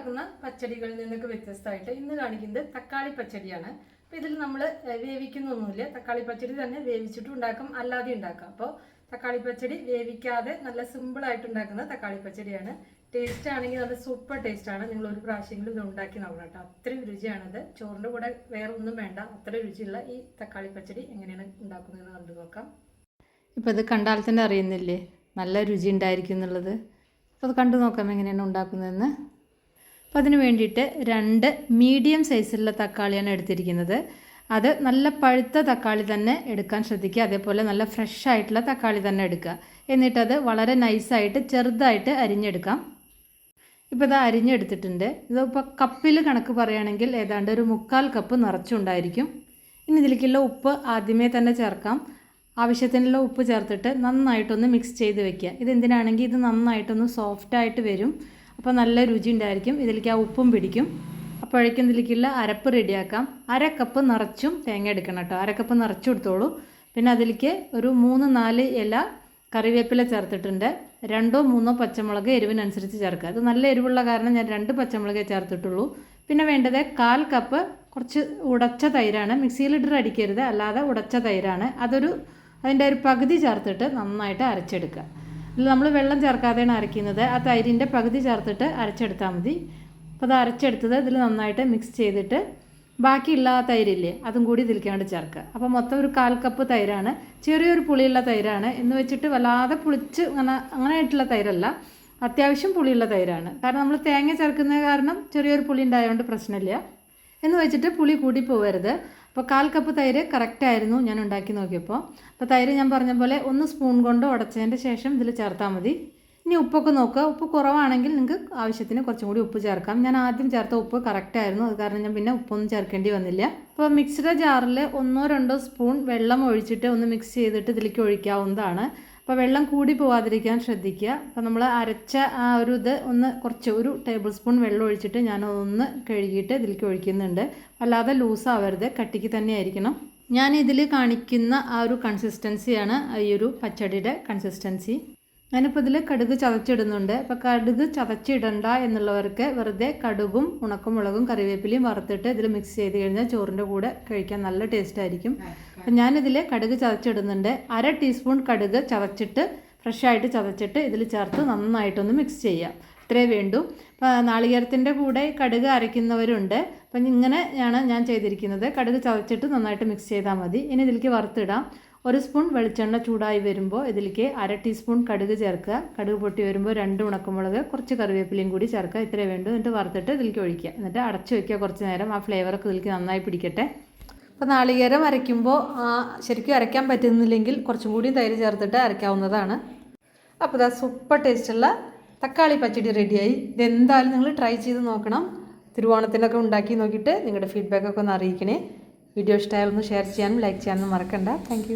ഉണ്ടാക്കുന്ന പച്ചടികളിൽ നിന്നൊക്കെ വ്യത്യസ്തമായിട്ട് ഇന്ന് കാണിക്കുന്നത് തക്കാളി പച്ചടിയാണ്. അപ്പോൾ ഇതിൽ നമ്മൾ വേവിക്കുന്നൊന്നുമില്ല. തക്കാളി പച്ചടി തന്നെ വേവിച്ചിട്ടും ഉണ്ടാക്കും അല്ലാതെ ഉണ്ടാക്കാം. അപ്പോൾ തക്കാളി പച്ചടി വേവിക്കാതെ നല്ല സിമ്പിളായിട്ട് ഉണ്ടാക്കുന്ന തക്കാളി പച്ചടിയാണ്. ടേസ്റ്റ് ആണെങ്കിൽ നല്ല സൂപ്പർ ടേസ്റ്റ് ആണ്. നിങ്ങൾ ഒരു പ്രാവശ്യമെങ്കിലും ഇത് ഉണ്ടാക്കി നോക്കണം കേട്ടോ. അത്രയും രുചിയാണത്. ചോറിന്റെ കൂടെ വേറെ ഒന്നും വേണ്ട. അത്ര രുചിയുള്ള ഈ തക്കാളി പച്ചടി എങ്ങനെയാണ് ഉണ്ടാക്കുന്നതെന്ന് കണ്ടു നോക്കാം. ഇപ്പോൾ ഇത് കണ്ടാൽ തന്നെ അറിയുന്നില്ലേ? നല്ല രുചി ഉണ്ടായിരിക്കും എന്നുള്ളത്. അപ്പോൾ അത് കണ്ടു നോക്കാം എങ്ങനെയാണ് ഉണ്ടാക്കുന്നതെന്ന്. അപ്പോൾ അതിന് വേണ്ടിയിട്ട് രണ്ട് മീഡിയം സൈസിലുള്ള തക്കാളിയാണ് എടുത്തിരിക്കുന്നത്. അത് നല്ല പഴുത്ത തക്കാളി തന്നെ എടുക്കാൻ ശ്രദ്ധിക്കുക. അതേപോലെ നല്ല ഫ്രഷ് ആയിട്ടുള്ള തക്കാളി തന്നെ എടുക്കുക. എന്നിട്ടത് വളരെ നൈസായിട്ട് ചെറുതായിട്ട് അരിഞ്ഞെടുക്കാം. ഇപ്പോൾ ഇത് അരിഞ്ഞെടുത്തിട്ടുണ്ട്. ഇതിപ്പോൾ കപ്പിൽ കണക്ക് പറയുകയാണെങ്കിൽ ഏതാണ്ട് ഒരു മുക്കാൽ കപ്പ് നിറച്ചുണ്ടായിരിക്കും. ഇനി ഇതിലേക്കുള്ള ഉപ്പ് ആദ്യമേ തന്നെ ചേർക്കാം. ആവശ്യത്തിനുള്ള ഉപ്പ് ചേർത്തിട്ട് നന്നായിട്ടൊന്ന് മിക്സ് ചെയ്ത് വെക്കുക. ഇതെന്തിനാണെങ്കിൽ ഇത് നന്നായിട്ടൊന്ന് സോഫ്റ്റായിട്ട് വരും. അപ്പോൾ നല്ല രുചി ഉണ്ടായിരിക്കും. ഇതിലേക്ക് ആ ഉപ്പും പിടിക്കും. അപ്പോഴേക്കും ഇതിലേക്കുള്ള അരപ്പ് റെഡിയാക്കാം. അര കപ്പ് നിറച്ചും തേങ്ങ എടുക്കണം കേട്ടോ. അര കപ്പ് പിന്നെ അതിലേക്ക് ഒരു മൂന്ന് നാല് ഇല കറിവേപ്പില ചേർത്തിട്ടുണ്ട്. രണ്ടോ മൂന്നോ പച്ചമുളക് എരിവിനനുസരിച്ച് ചേർക്കുക. അത് നല്ല എരിവുള്ള കാരണം ഞാൻ രണ്ട് പച്ചമുളകേ ചേർത്തിട്ടുള്ളൂ. പിന്നെ വേണ്ടത് കാൽ കപ്പ് കുറച്ച് ഉടച്ച തൈരാണ്. മിക്സിയിലിട്ട് അടിക്കരുത്. അല്ലാതെ ഉടച്ച തൈരാണ്. അതൊരു അതിന്റെ ഒരു പകുതി ചേർത്തിട്ട് നന്നായിട്ട് അരച്ചെടുക്കുക. നമ്മൾ വെള്ളം ചേർക്കാതെയാണ് അരയ്ക്കുന്നത്. ആ തൈരിന്റെ പകുതി ചേർത്തിട്ട് അരച്ചെടുത്താൽ മതി. അപ്പോൾ അത് അരച്ചെടുത്തത് ഇതിൽ നന്നായിട്ട് മിക്സ് ചെയ്തിട്ട് ബാക്കിയുള്ള തൈരില്ലേ അതും കൂടി ഇതിലേക്കാണ്ട് ചേർക്കുക. അപ്പോൾ മൊത്തം ഒരു കാൽ കപ്പ് തൈരാണ്. ചെറിയൊരു പുളിയുള്ള തൈരാണ്. എന്ന് വെച്ചിട്ട് വല്ലാതെ പുളിച്ച് അങ്ങനെ അങ്ങനെ ആയിട്ടുള്ള തൈരല്ല. അത്യാവശ്യം പുളിയുള്ള തൈരാണ്. കാരണം നമ്മൾ തേങ്ങ ചേർക്കുന്നത് കാരണം ചെറിയൊരു പുളി ഉണ്ടായതുകൊണ്ട് പ്രശ്നമില്ല. എന്ന് വെച്ചിട്ട് പുളി കൂടി പോകരുത് അപ്പോൾ കാൽ കപ്പ് തൈര് കറക്റ്റായിരുന്നു ഞാൻ ഉണ്ടാക്കി നോക്കിയപ്പോൾ അപ്പോൾ തൈര് ഞാൻ പറഞ്ഞ പോലെ ഒന്ന് സ്പൂൺ കൊണ്ട് ഉടച്ചതിന്റെ ശേഷം ഇതിൽ ചേർത്താൽ മതി. ഇനി ഉപ്പൊക്കെ നോക്കുക. ഉപ്പ് കുറവാണെങ്കിൽ നിങ്ങൾക്ക് ആവശ്യത്തിന് കുറച്ചും കൂടി ഉപ്പ് ചേർക്കാം. ഞാൻ ആദ്യം ചേർത്ത ഉപ്പ് കറക്റ്റായിരുന്നു അത് കാരണം ഞാൻ പിന്നെ ഉപ്പൊന്നും ചേർക്കേണ്ടി വന്നില്ല. അപ്പോൾ മിക്സിയുടെ ജാറിൽ ഒന്നോ രണ്ടോ സ്പൂൺ വെള്ളം ഒഴിച്ചിട്ട് ഒന്ന് മിക്സ് ചെയ്തിട്ട് ഇതിലേക്ക് ഒഴിക്കാവുന്നതാണ്. അപ്പോൾ വെള്ളം കൂടി പോവാതിരിക്കാൻ ശ്രദ്ധിക്കുക. അപ്പോൾ നമ്മൾ അരച്ച ആ ഒരു ഇത് ഒന്ന് കുറച്ച് ഒരു ടേബിൾ സ്പൂൺ വെള്ളം ഒഴിച്ചിട്ട് ഞാൻ ഒന്ന് കഴുകിയിട്ട് ഇതിലേക്ക് ഒഴിക്കുന്നുണ്ട്. അല്ലാതെ ലൂസാവരുത് കട്ടിക്ക് തന്നെ ആയിരിക്കണം. ഞാൻ ഇതിൽ കാണിക്കുന്ന ആ ഒരു കൺസിസ്റ്റൻസിയാണ് ഈ ഒരു പച്ചടിയുടെ കൺസിസ്റ്റൻസി ഞാനിപ്പോൾ ഇതിൽ കടുക് ചതച്ചിടുന്നുണ്ട്. അപ്പോൾ കടുക് ചതച്ചിടണ്ട എന്നുള്ളവർക്ക് വെറുതെ കടുകും ഉണക്കമുളകും കറിവേപ്പിലയും വറുത്തിട്ട് ഇതിൽ മിക്സ് ചെയ്ത് കഴിഞ്ഞാൽ ചോറിന്റെ കൂടെ കഴിക്കാൻ നല്ല ടേസ്റ്റ് ആയിരിക്കും. അപ്പം ഞാനിതിൽ കടുക് ചതച്ചിടുന്നുണ്ട്. അര ടീസ്പൂൺ കടുക് ചതച്ചിട്ട് ഫ്രഷായിട്ട് ചതച്ചിട്ട് ഇതിൽ ചേർത്ത് നന്നായിട്ടൊന്ന് മിക്സ് ചെയ്യാം. ഇത്രേ വേണ്ടു. അപ്പോൾ നാളികേരത്തിന്റെ കൂടെ കടുക് അരയ്ക്കുന്നവരുണ്ട്. അപ്പം ഇങ്ങനെയാണ് ഞാൻ ചെയ്തിരിക്കുന്നത്. കടുക് ചതച്ചിട്ട് നന്നായിട്ട് മിക്സ് ചെയ്താൽ മതി. ഇനി ഇതിലേക്ക് വറുത്തിടാം. ഒരു സ്പൂൺ വെളിച്ചെണ്ണ ചൂടായി വരുമ്പോൾ ഇതിലേക്ക് അര ടീസ്പൂൺ കടുക് ചേർക്കുക. കടുക് പൊട്ടി വരുമ്പോൾ രണ്ട് ഉണക്കമുളക് കുറച്ച് കറിവേപ്പിലയും കൂടി ചേർക്കുക. ഇത്രേ വേണ്ടൂ. എന്നിട്ട് വറുത്തിട്ട് ഇതിലേക്ക് ഒഴിക്കുക. എന്നിട്ട് അടച്ചു വയ്ക്കുക കുറച്ച് നേരം. ആ ഫ്ലേവറൊക്കെ ഇതിലേക്ക് നന്നായി പിടിക്കട്ടെ. അപ്പോൾ നാളികേരം അരയ്ക്കുമ്പോൾ ശരിക്കും അരയ്ക്കാൻ പറ്റുന്നില്ലെങ്കിൽ കുറച്ചും കൂടി തൈര് ചേർത്തിട്ട് അരയ്ക്കാവുന്നതാണ്. അപ്പോൾ ഇതാ സൂപ്പർ ടേസ്റ്റുള്ള തക്കാളി പച്ചടി റെഡിയായി ഇതെന്തായാലും നിങ്ങൾ ട്രൈ ചെയ്ത് നോക്കണം. തിരുവോണത്തിനൊക്കെ ഉണ്ടാക്കി നോക്കിയിട്ട് നിങ്ങളുടെ ഫീഡ്ബാക്കൊക്കെ ഒന്ന് അറിയിക്കണേ. വീഡിയോ ഇഷ്ടമായാലൊന്ന് ഷെയർ ചെയ്യാനും ലൈക്ക് ചെയ്യാനും മറക്കണ്ട. താങ്ക്